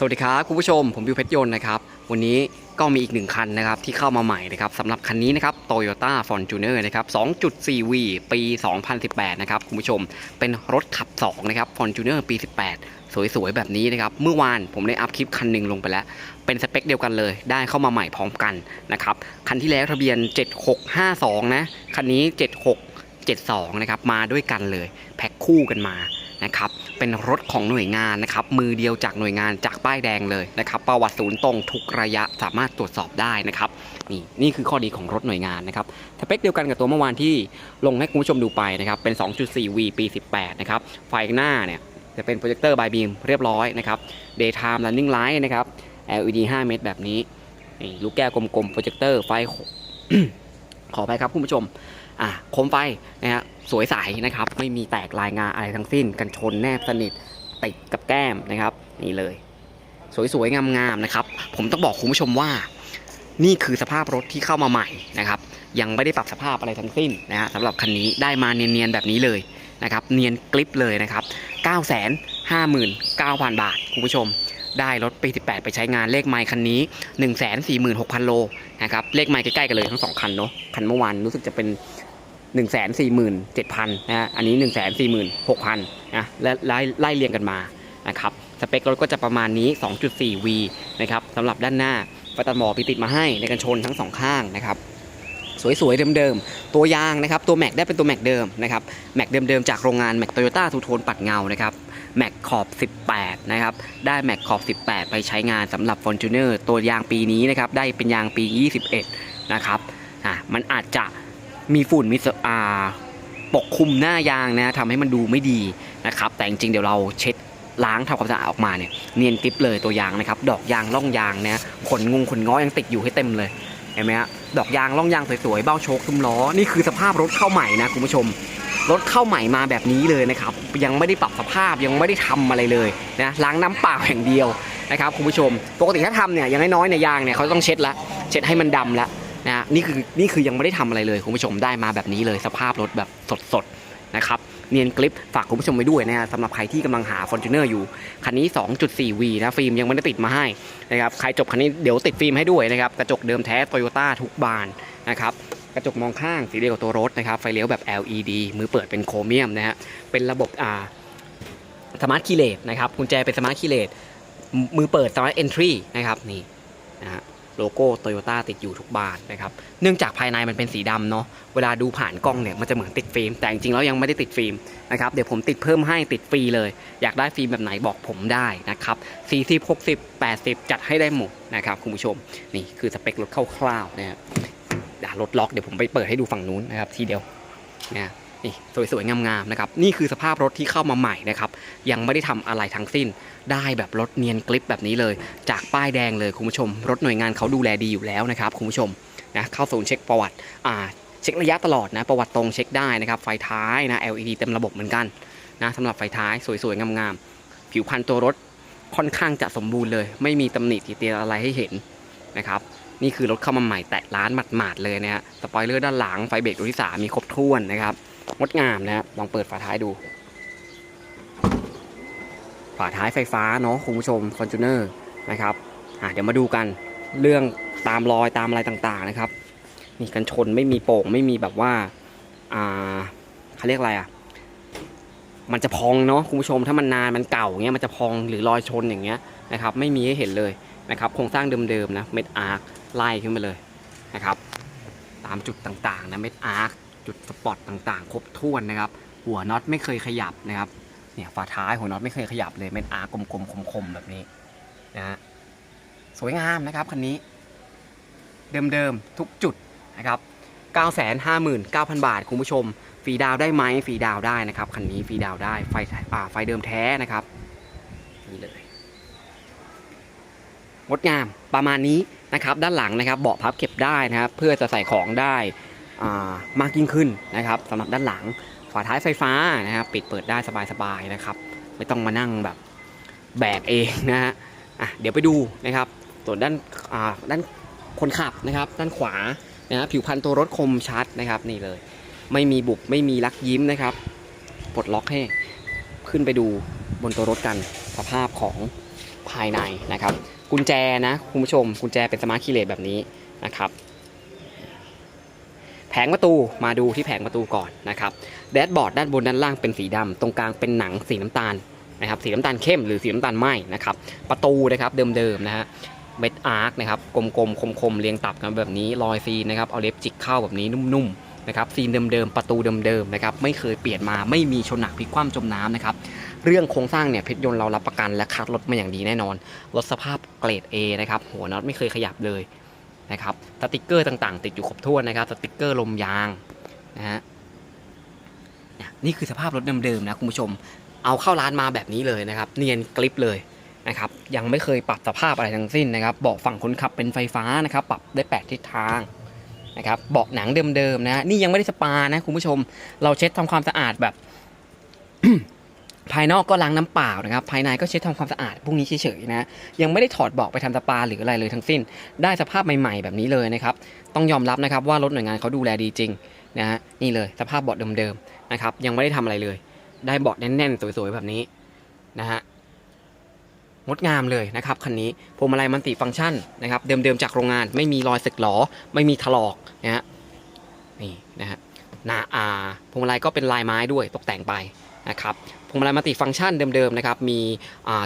สวัสดีครับคุณผู้ชมผมบิวเพชรยนต์นะครับ วันนี้ก็มีอีกหนึ่งคันนะครับที่เข้ามาใหม่นะครับสำหรับคันนี้นะครับ Toyota Fortuner นะครับ 2.4V ปี 2018 นะครับคุณผู้ชมเป็นรถขับ 2 นะครับ Fortuner ปี 18 สวยๆ แบบนี้นะครับ เมื่อวานผมได้อัพคลิปคันหนึ่งลงไปแล้ว เป็นสเปคเดียวกันเลย ได้เข้ามาใหม่พร้อมกันนะครับ คันที่แล้วทะเบียน 7652 นะ คันนี้ 7672 นะครับมาด้วยกันเลย แพ็คคู่กันมานะครับ เป็นรถของหน่วยงานนะครับมือเดียวจากหน่วยงานจากป้ายแดงเลยนะครับประวัติศูนย์ตรงทุกระยะสามารถตรวจสอบได้นะครับนี่นี่คือข้อดีของรถหน่วยงานนะครับสเปคเดียวกันกับตัวเมื่อวานที่ลงให้คุณผู้ชมดูไปนะครับเป็น 2.4V ปี 18 นะครับไฟหน้าเนี่ยจะเป็นโปรเจคเตอร์บายบีมเรียบร้อยนะครับ Daytime Running Light นะครับ LED 5 เมตรแบบนี้นี่ลูกแก้วกลมๆโปรเจคเตอร์ไฟขอไปครับคุณผู้ชม อะโคมไฟนะฮะสวยใสนะครับ ไม่มีแตกลายงาอะไรทั้งสิ้น กันชนแนบสนิทติดกับแก้มนะครับ นี่เลย สวยๆงามๆนะครับ ผมต้องบอกคุณผู้ชมว่า นี่คือสภาพรถที่เข้ามาใหม่นะครับ ยังไม่ได้ปรับสภาพอะไรทั้งสิ้นนะฮะสำหรับคันนี้ได้มาเนียนๆแบบนี้เลยนะครับ เนียนกลิปเลยนะครับ 959,000 บาทคุณผู้ชมได้รถปี 18 ไปใช้งานเลขไมค์คันนี้ 146,000 โลนะครับ เลขไมค์ใกล้ๆกันเลยทั้งสองคันเนาะ คันเมื่อวานรู้สึกจะเป็น 147,000นะฮะอันนี้ 146,000นะและไล่ไล่เรียงกันมานะครับสเปครถก็จะประมาณนี้ 2.4V นะครับสำหรับด้านหน้าไฟตัดหมอกมีติดมาให้ในกันชนทั้งสองข้างนะครับสวยๆเดิมๆ ตัวยางนะครับตัวแม็กได้เป็นตัวแม็กเดิมนะครับแม็กเดิมๆจากโรงงานแม็กโตโยต้าทูโทนปัดเงานะครับแม็กขอบ 18 นะครับ ได้แม็กขอบ 18 ไปใช้งานสำหรับ Fortuner ตัวยางปีนี้นะครับ ได้เป็นยางปี 21 นะครับ อะ มันอาจจะ มีฝุ่นมีสอ่าปกคลุมหน้ายางนะทำให้มันดูไม่ดีนะครับ แต่จริงๆเดี๋ยวเราเช็ดล้างทำความสะอาดออกมาเนี่ยเนียนกริบเลยตัวยางนะครับ ดอกยางร่องยางนะขนงงขนง้อยังติดอยู่ให้เต็มเลยเห็นไหมฮะดอกยางร่องยางสวยๆเบ้าโชคซุ้มล้อนี่คือสภาพรถเข้าใหม่นะคุณผู้ชม รถเข้าใหม่มาแบบนี้เลยนะครับ ยังไม่ได้ปรับสภาพยังไม่ได้ทำอะไรเลยนะล้างน้ำเปล่าอย่างเดียวนะครับคุณผู้ชม ปกติถ้าทำเนี่ยอย่างน้อยๆในยยางเนี่ยเขาต้องเช็ดละเช็ดให้มันดำละ นะนี่คือนี่คือยังไม่ได้ทำอะไรเลยคุณผู้ชมได้มาแบบนี้เลยสภาพรถแบบสดๆนะครับเนียนกลิปฝากคุณผู้ชมไว้ด้วยนะสำหรับใครที่กำลังหา Fortuner อยู่ คันนี้ 2.4V นะฟิล์มยังไม่ได้ติดมาให้นะครับใครจบคันนี้เดี๋ยวติดฟิล์มให้ด้วยนะครับกระจกเดิมแท้ Toyota ทุกบานนะครับกระจกมองข้างสีเดียวกับตัวรถนะครับไฟเลี้ยวแบบ LED มือเปิดเป็นโครเมียมนะฮะเป็นระบบอ่าสมาร์ทคีเลตนะครับกุญแจเป็นสมาร์ทคีเลตมือเปิดสมาร์ทเอนทรีนะครับนี่นะฮะ โลโก้โตโยต้าติดอยู่ทุกบานนะครับเนื่องจากภายในมันเป็นสีดำเนาะเวลาดูผ่านกล้องเนี่ยมันจะเหมือนติดฟิล์มแต่จริงๆแล้วยังไม่ได้ติดฟิล์มนะครับเดี๋ยวผมติดเพิ่มให้ติดฟรีเลย อยากได้ฟิล์มแบบไหนบอกผมได้นะครับ40 60 80 จัดให้ได้หมดนะครับคุณผู้ชมนี่คือสเปครถคร่าวๆนะฮะอะรถล็อกเดี๋ยวผมไปเปิดให้ดูฝั่งนู้นนะครับทีเดียวนะ นี่สวยๆงามๆนะครับนี่คือสภาพรถที่เข้ามาใหม่นะครับยังไม่ได้ทำอะไรทั้งสิ้น ได้แบบรถเนียนกลิปแบบนี้เลย จากป้ายแดงเลยคุณผู้ชม รถหน่วยงานเขาดูแลดีอยู่แล้วนะครับคุณผู้ชมนะเข้าศูนย์เช็คประวัติอ่าเช็คระยะตลอดนะประวัติตรงเช็คได้นะครับไฟท้ายนะ LED เต็มระบบเหมือนกันนะสำหรับไฟท้ายสวยๆงามๆผิวพรรณตัวรถค่อนข้างจะสมบูรณ์เลย ไม่มีตำหนิติเตียนอะไรให้เห็นนะครับนี่คือรถเข้ามาใหม่แตะร้านหมาดๆเลยนะฮะสปอยเลอร์ด้านหลังไฟเบรกตัวที่3มีครบถ้วนนะครับ งดงามนะครับลองเปิดฝาท้ายดู ฝาท้ายไฟฟ้าเนาะคุณผู้ชม f o r t u n e r นะครับอะเดี๋ยวมาดูกันเรื่องตามรอยตามอะไรต่างๆนะครับนี่กันชนไม่มีโป่งไม่มีแบบว่าอ่าเขาเรียกอะไรอะมันจะพองเนาะคุณผู้ชมถ้ามันนานมันเก่าเงี้ยมันจะพองหรือรอยชนอย่างเงี้ยนะครับไม่มีให้เห็นเลยนะครับโครงสร้างเดิมๆนะเม็ดอาร์คไล่ขึ้นมาเลยนะครับตามจุดต่างๆนะเม็ดอาร์ค จุดสปอตต่างๆ ครบถ้วนนะครับ หัวน็อตไม่เคยขยับนะครับเนี่ยฝาท้ายหัวน็อตไม่เคยขยับเลยเม็ดอาร์กลมๆคมๆแบบนี้นะฮะสวยงามนะครับคันนี้ เดิมๆทุกจุดนะครับ959,000 บาท คุณผู้ชมฟรีดาวได้ไหมฟรีดาวได้นะครับคันนี้ฟรีดาวได้ไฟอ่าไฟเดิมแท้นะครับนี่เลยงดงามประมาณนี้นะครับ ด้านหลังนะครับเบาะพับเก็บได้นะครับ เพื่อจะใส่ของได้ มากยิ่งขึ้นนะครับสำหรับด้านหลังฝาท้ายไฟฟ้านะครับปิดเปิดได้สบายๆนะครับ ไม่ต้องมานั่งแบบแบกเองนะฮะอะเดี๋ยวไปดูนะครับส่วนด้านอ่าด้านคนขับนะครับ ด้านขวานะฮะผิวพรรณตัวรถคมชัดนะครับนี่เลย ไม่มีบุบไม่มีลักยิ้มนะครับปลดล็อกให้ขึ้นไปดูบนตัวรถกันสภาพของภายในนะครับ กุญแจนะคุณผู้ชม กุญแจเป็นสมาร์ทคีย์เลสแบบนี้นะครับ แผงประตูมาดูที่แผงประตูก่อนนะครับแดชบอร์ดด้านบนด้านล่างเป็นสีดำตรงกลางเป็นหนังสีน้ำตาลนะครับสีน้ำตาลเข้มหรือสีน้ำตาลไหมนะครับประตูนะครับเดิมๆนะฮะเม็ดอาร์คนะครับกลมๆคมๆเรียงตับกันแบบนี้รอยซีนนะครับเอาเล็บจิกเข้าแบบนี้นุ่มๆนะครับซีนเดิมๆประตูเดิมๆนะครับไม่เคยเปลี่ยนมาไม่มีชนหนักพลิกคว่ำจมน้ำนะครับเรื่องโครงสร้างเนี่ยเพชรยนต์เรารับประกันและคัดรถมาอย่างดีแน่นอนรถสภาพเกรด A นะครับหัวน็อตไม่เคยขยับเลย นะครับสติกเกอร์ต่างๆ ติดอยู่ครบถ้วนนะครับสติกเกอร์ลมยางนะฮะนี่คือสภาพรถเดิมๆนะคุณผู้ชม เอาเข้าร้านมาแบบนี้เลยนะครับ เนียนกริปเลยนะครับยังไม่เคยปรับสภาพอะไรทั้งสิ้นนะครับเบาะฝั่งคนขับเป็นไฟฟ้านะครับ ปรับได้ 8 ทิศทางนะครับเบาะหนังเดิมๆนะนี่ยังไม่ได้สปานะคุณผู้ชม เราเช็ดทำความสะอาดแบบ ภายนอกก็ล้างน้ำเปล่านะครับ ภายในก็เช็ดทำความสะอาดพวกนี้เฉยๆนะ ยังไม่ได้ถอดเบาะไปทำสปาหรืออะไรเลยทั้งสิ้น ได้สภาพใหม่ๆแบบนี้เลยนะครับ ต้องยอมรับนะครับว่ารถหน่วยงานเขาดูแลดีจริงนะฮะ นี่เลยสภาพเบาะเดิมๆนะครับ ยังไม่ได้ทำอะไรเลย ได้เบาะแน่นๆสวยๆแบบนี้นะฮะ งดงามเลยนะครับคันนี้พวงมาลัยมันติฟังก์ชันนะครับ เดิมๆจากโรงงาน ไม่มีรอยสึกหรอไม่มีถลอกนะฮะ นี่นะฮะ หนาอาพวงมาลัยก็เป็นลายไม้ด้วยตกแต่งไป นะครับพวงมาลัยมัลติฟังก์ชันเดิมๆนะครับมี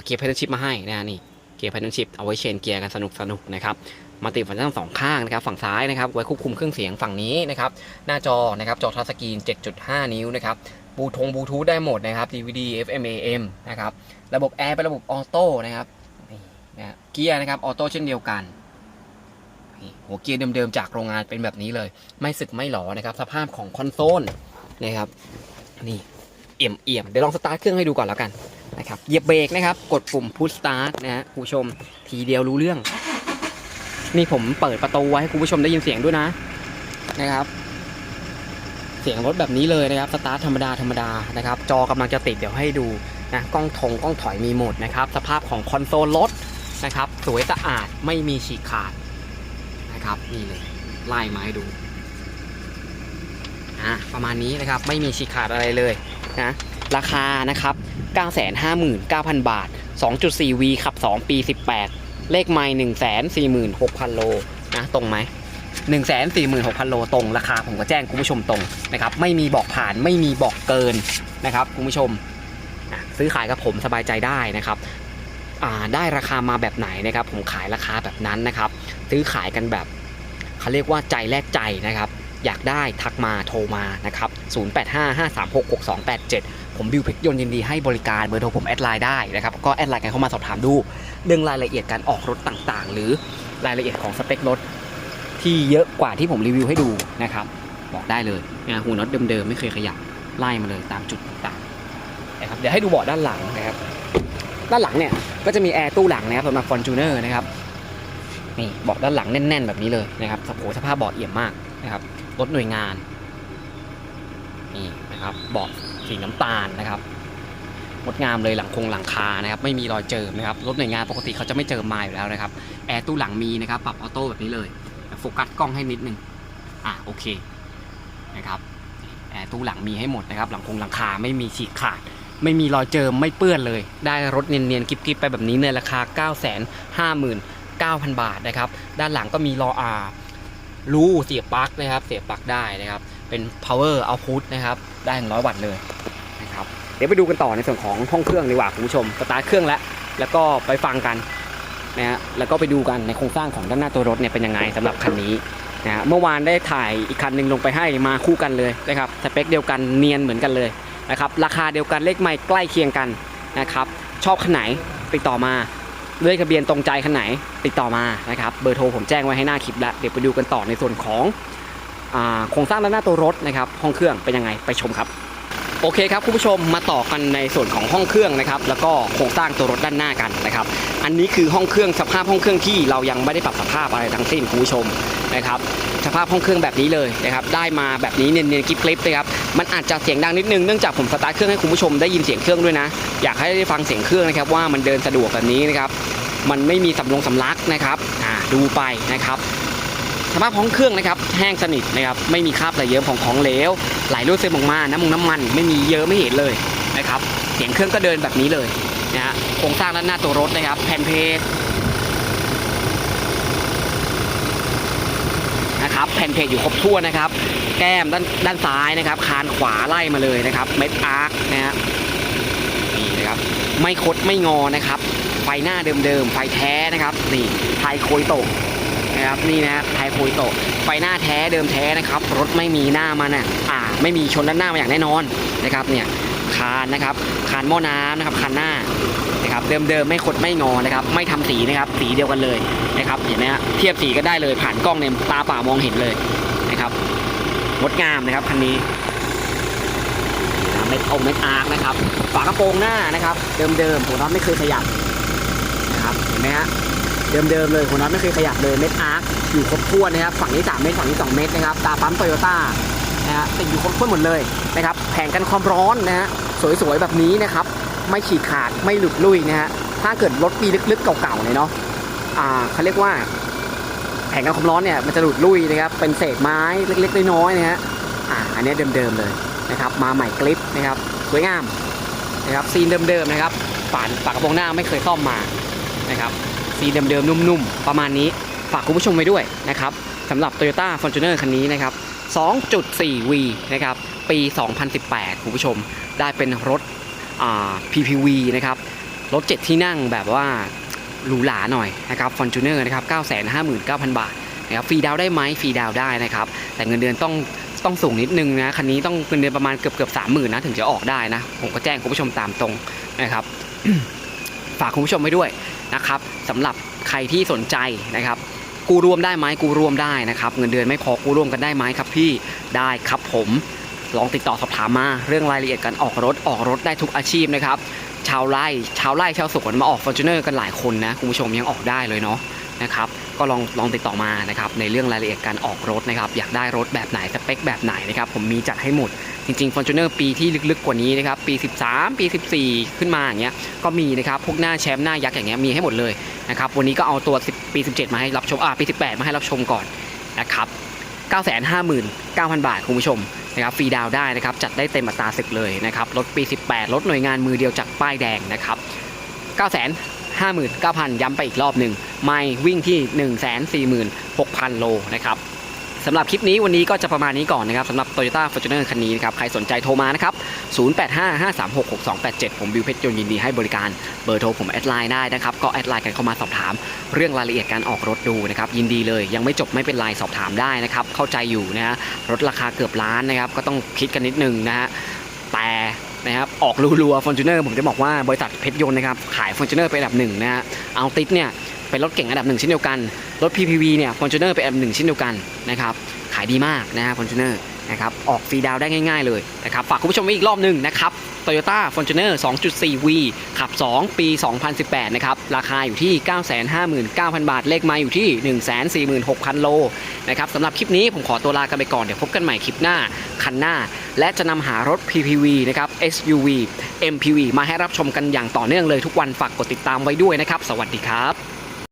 เกียร์เพนชิพมาให้นะนี่เกียร์เพนชิพเอาไว้เชนเกียร์กันสนุกสนุกนะครับมัลติฟังก์ชันสองข้างนะครับฝั่งซ้ายนะครับไว้ควบคุมเครื่องเสียงฝั่งนี้นะครับหน้าจอนะครับจอทัชสกรีน 7.5 นิ้วนะครับบูทงบูทูธได้หมดนะครับ DVD FM AM นะครับระบบแอร์เป็นระบบออโต้นะครับนี่นะเกียร์นะครับออโต้เช่นเดียวกันหัวเกียร์เดิมๆจากโรงงานเป็นแบบนี้เลย ไม่สึกไม่หลอนะครับ สภาพของคอนโซลนะครับนี่ เอี่ยมๆเดี๋ยวลองสตาร์ทเครื่องให้ดูก่อนแล้วกันนะครับเหยียบเบรกนะครับ กดปุ่มพุชสตาร์ทนะฮะคุณผู้ชมทีเดียวรู้เรื่อง นี่ผมเปิดประตูไว้ให้คุณผู้ชมได้ยินเสียงด้วยนะนะครับ เสียงรถแบบนี้เลยนะครับสตาร์ทธรรมดาธรรมดานะครับ จอกำลังจะติดเดี๋ยวให้ดูนะกล้องทงกล้องถอยมีหมดนะครับ สภาพของคอนโซลรถนะครับ สวยสะอาดไม่มีฉีกขาดนะครับนี่เลยไล่มาให้ดูอะประมาณนี้นะครับไม่มีฉีกขาดอะไรเลย นะ ราคานะครับ 959,000 บาท 2.4V ขับ 2 ปี 18 เลขไมล์146,000 โลนะ ตรงไหม1 4 6 0 0 0 โลตรง ราคาผมก็แจ้งคุณผู้ชมตรงนะครับ ไม่มีบอกผ่านไม่มีบอกเกินนะครับคุณผู้ชมอะซื้อขายกับผมสบายใจได้นะครับได้ราคามาแบบไหนนะครับ ผมขายราคาแบบนั้นนะครับ ซื้อขายกันแบบเขาเรียกว่าใจแลกใจนะครับ อยากได้ทักมาโทรมานะครับ 0855366287 ผมบิวเพชรยนยินดีให้บริการเบอร์โทรผมแอดไลน์ได้นะครับ ก็แอดไลน์กันเข้ามาสอบถามดู เรื่องรายละเอียดการออกรถต่างๆ หรือรายละเอียดของสเปครถที่เยอะกว่าที่ผมรีวิวให้ดูนะครับ บอกได้เลยนะหูน็อตเดิมๆไม่เคยขยับไล่มาเลยตามจุดต่างๆนะครับเดี๋ยวให้ดูเบาะด้านหลังนะครับ ด้านหลังเนี่ยก็จะมีแอร์ตู้หลังนะครับสำหรับฟอร์จูเนอร์นะครับนี่เบาะด้านหลังแน่น ๆ แบบนี้เลยนะครับสโภสภาพเบาะเอี่ยมมาก นะครับรถหน่วยงานนี่นะครับบาะสีน้ำตาลนะครับงดงามเลยหลังคงหลังคานะครับ ไม่มีรอยเจิมนะครับรถหน่วยงานปกติเขาจะไม่เจิมมาอยู่แล้วนะครับแอร์ตู้หลังมีนะครับปรับออโต้แบบนี้เลยโฟกัสกล้องให้นิดนึงอะโอเคนะครับแอร์ตู้หลังมีให้หมดนะครับ หลังคงหลังคาไม่มีฉีกขาด ไม่มีรอยเจิมไม่เปื้อนเลย ได้รถเนียนๆกิ๊บๆไปแบบนี้ในราคา 9 5 9 0 0 0 บาทนะครับ ด้านหลังก็มีรออา รูเสียบปลั๊กนะครับ เสียบปลั๊กได้นะครับ เป็น power output นะครับ ได้ถึงร้อยวัตต์เลยนะครับ เดี๋ยวไปดูกันต่อในส่วนของห้องเครื่องดีกว่าคุณผู้ชม สตาร์ทเครื่องแล้ว แล้วก็ไปฟังกันนะฮะ แล้วก็ไปดูกันในโครงสร้างของด้านหน้าตัวรถเนี่ยเป็นยังไงสำหรับคันนี้นะฮะ เมื่อวานได้ถ่ายอีกคันหนึ่งลงไปให้มาคู่กันเลยนะครับ สเปคเดียวกันเนียนเหมือนกันเลยนะครับ ราคาเดียวกันเลขไม่ใกล้เคียงกันนะครับ ชอบคันไหนติดต่อมา เลขทะเบียนตรงใจคันไหนติดต่อมานะครับเบอร์โทรผมแจ้งไว้ให้หน้าคลิปแล้วเดี๋ยวไปดูกันต่อในส่วนของโครงสร้างด้านหน้าตัวรถนะครับห้องเครื่องเป็นยังไงไปชมครับโอเคครับคุณผู้ชมมาต่อกันในส่วนของห้องเครื่องนะครับแล้วก็โครงสร้างตัวรถด้านหน้ากันนะครับอันนี้คือห้องเครื่องสภาพห้องเครื่องที่เรายังไม่ได้ปรับสภาพอะไรทั้งสิ้นคุณผู้ชม นะครับสภาพห้องเครื่องแบบนี้เลยนะครับได้มาแบบนี้เนียนๆกริบๆนะครับมันอาจจะเสียงดังนิดนึงเนื่องจากผมสตาร์ทเครื่องให้คุณผู้ชมได้ยินเสียงเครื่องด้วยนะ อยากให้ได้ฟังเสียงเครื่องนะครับว่ามันเดินสะดวกแบบนี้นะครับมันไม่มีสำลงสำลักนะครับอ่าดูไปนะครับสภาพห้องเครื่องนะครับแห้งสนิทนะครับไม่มีคราบไหลเยิ้มของของเหลวไหลรั่วซึมออกมาน้ำมันน้ำมัน ไม่มีเยอะไม่เห็นเลยนะครับเสียงเครื่องก็เดินแบบนี้เลยนะฮะโครงสร้างด้านหน้าตัวรถนะครับแผ่นเพ นะครับแผ่นเพจอยู่ครบถ้วนนะครับ แก้มด้านด้านซ้ายนะครับ คานขวาไล่มาเลยนะครับเม็ดอาร์คนะฮะนี่นะครับไม่คดไม่งอนะครับ ไฟหน้าเดิมๆไฟแท้นะครับนี่ไทยโคยโตะนะครับนี่นะฮะไทยโคยโตะไฟหน้าแท้เดิมแท้นะครับ รถไม่มีหน้ามันอะอ่า ไม่มีชนด้านหน้ามาอย่างแน่นอนนะครับเนี่ยคานนะครับคานหม้อน้ำนะครับคานหน้า นะครับเดิมๆไม่คดไม่งอนะครับไม่ทำสีนะครับสีเดียวกันเลยนะครับเห็นไหมฮะเทียบสีก็ได้เลยผ่านกล้องเนี่ยตาป่ามองเห็นเลยนะครับงดงามนะครับคันนี้เม็ดองเม็ดอาร์คนะครับฝากระโปรงหน้านะครับ เดิมๆหัวน็อตไม่เคยขยับนะครับเห็นไหมฮะเดิมๆเลยหัวน็อตไม่เคยขยับเลยเม็ดอาร์คอยู่ครบถ้วนนะครับฝั่งนี้3เม็ดฝั่งนี้2เม็ดนะครับตาปั๊มโตโยต้านะฮะติดอยู่ครบถ้วนหมดเลยนะครับแผงกันความร้อนนะฮะสวยๆแบบนี้นะครับ ไม่ฉีกขาดไม่หลุดลุยนะฮะถ้าเกิดรถปีลึกๆเก่าๆเนี่ยเนาะอ่าเขาเรียกว่าแผงกันความร้อนเนี่ยมันจะหลุดลุยนะครับเป็นเศษไม้เล็กๆน้อยๆนะฮะอ่าอันนี้เดิมๆเลยนะครับมาใหม่กลิปนะครับสวยงามนะครับซีนเดิมๆนะครับฝาฝากระโปรงหน้าไม่เคยซ่อมมานะครับซีนเดิมๆนุ่มๆประมาณนี้ฝากคุณผู้ชมไว้ด้วยนะครับสำหรับ Toyota Fortuner คันนี้นะครับ 2.4V นะครับ ปี 2018 คุณผู้ชม ได้เป็นรถ PPV นะครับรถ 7 ที่นั่งแบบว่าหรูหราหน่อยนะครับ Fortuner นะครับ 959,000 บาทนะครับฟรีดาวได้ไหมฟรีดาวได้นะครับ แต่เงินเดือนต้องต้องสูงนิดนึงนะ คันนี้ต้องเงินเดือนประมาณเกือบเกือบสามหมื่นนะ ถึงจะออกได้นะ ผมก็แจ้งคุณผู้ชมตามตรงนะครับฝากคุณผู้ชมไว้ด้วยนะครับสำหรับใครที่สนใจนะครับกูรวมได้ไหมกูรวมได้นะครับ เงินเดือนไม่พอกูรวมกันได้ไหมครับพี่ได้ครับผม ลองติดต่อสอบถามมาเรื่องรายละเอียดการออกรถออกรถได้ทุกอาชีพนะครับ ชาวไร่ชาวไร่ชาวสวนมาออกฟอร์จูเนอร์กันหลายคนนะคุณผู้ชมยังออกได้เลยเนาะนะครับก็ลองลองติดต่อมานะครับในเรื่องรายละเอียดการออกรถนะครับอยากได้รถแบบไหนสเปคแบบไหนนะครับผมมีจัดให้หมด จริงๆ Fortuner ปีที่ลึกๆกว่านี้นะครับปี 13 ปี 14 ขึ้นมาอย่างเงี้ยก็มีนะครับพวกหน้าแชมป์หน้ายักษ์อย่างเงี้ยมีให้หมดเลยนะครับวันนี้ก็เอาตัว 10 ปี 17 มาให้รับชมอ่าปี 18 มาให้รับชมก่อนนะครับ 959,000 บาทคุณผู้ชมนะครับฟรีดาวได้นะครับจัดได้เต็มอัตราศึกเลยนะครับรถปี 18 รถหน่วยงานมือเดียวจากป้ายแดงนะครับ959,000 ย้ำไปอีกรอบหนึ่งไม่วิ่งที่ 146,000 โลนะครับ สำหรับคลิปนี้วันนี้ก็จะประมาณนี้ก่อนนะครับสำหรับ Toyota Fortuner คันนี้นะครับใครสนใจโทรมานะครับ 0855366287 ผมบิวเพชรยนยินดีให้บริการเบอร์โทรผมแอดไลน์ได้นะครับก็แอดไลน์กันเข้ามาสอบถาม เรื่องรายละเอียดการออกรถดูนะครับยินดีเลยยังไม่จบไม่เป็นไรสอบถามได้นะครับเข้าใจอยู่นะฮะรถราคาเกือบล้านนะครับก็ต้องคิดกันนิดนึงนะฮะแต่นะครับออกรัวๆฟอร์จูเนอร์ผมจะบอกว่าบริษัทเพชรยนต์นะครับขายฟอร์จูเนอร์เป็นอันดับหนึ่งนะฮะเอาติดเนี่ย เป็นรถเก่งอันดับหนึ่งเช่นเดียวกัน รถ PPV เนี่ยฟอร์จูเนอร์เป็นอันดับหนึ่งเช่นเดียวกันนะครับ ขายดีมากนะฮะฟอร์จูเนอร์นะครับ ออกฟรีดาวได้ง่าย ๆ เลยนะครับ ฝากคุณผู้ชมไว้อีกรอบหนึ่งนะครับ Toyota Fortuner 2.4V ขับ 2 ปี 2018 นะครับ ราคาอยู่ที่ 959,000 บาท เลขไมาอยู่ที่ 146,000 โล นะครับสำหรับคลิปนี้ผมขอตัวลากันไปก่อน เดี๋ยวพบกันใหม่คลิปหน้า คันหน้า และจะนำหารถ PPV นะครับ SUV MPV มาให้รับชมกันอย่างต่อเนื่องเลยทุกวัน ฝากกดติดตามไว้ด้วยนะครับ สวัสดีครับ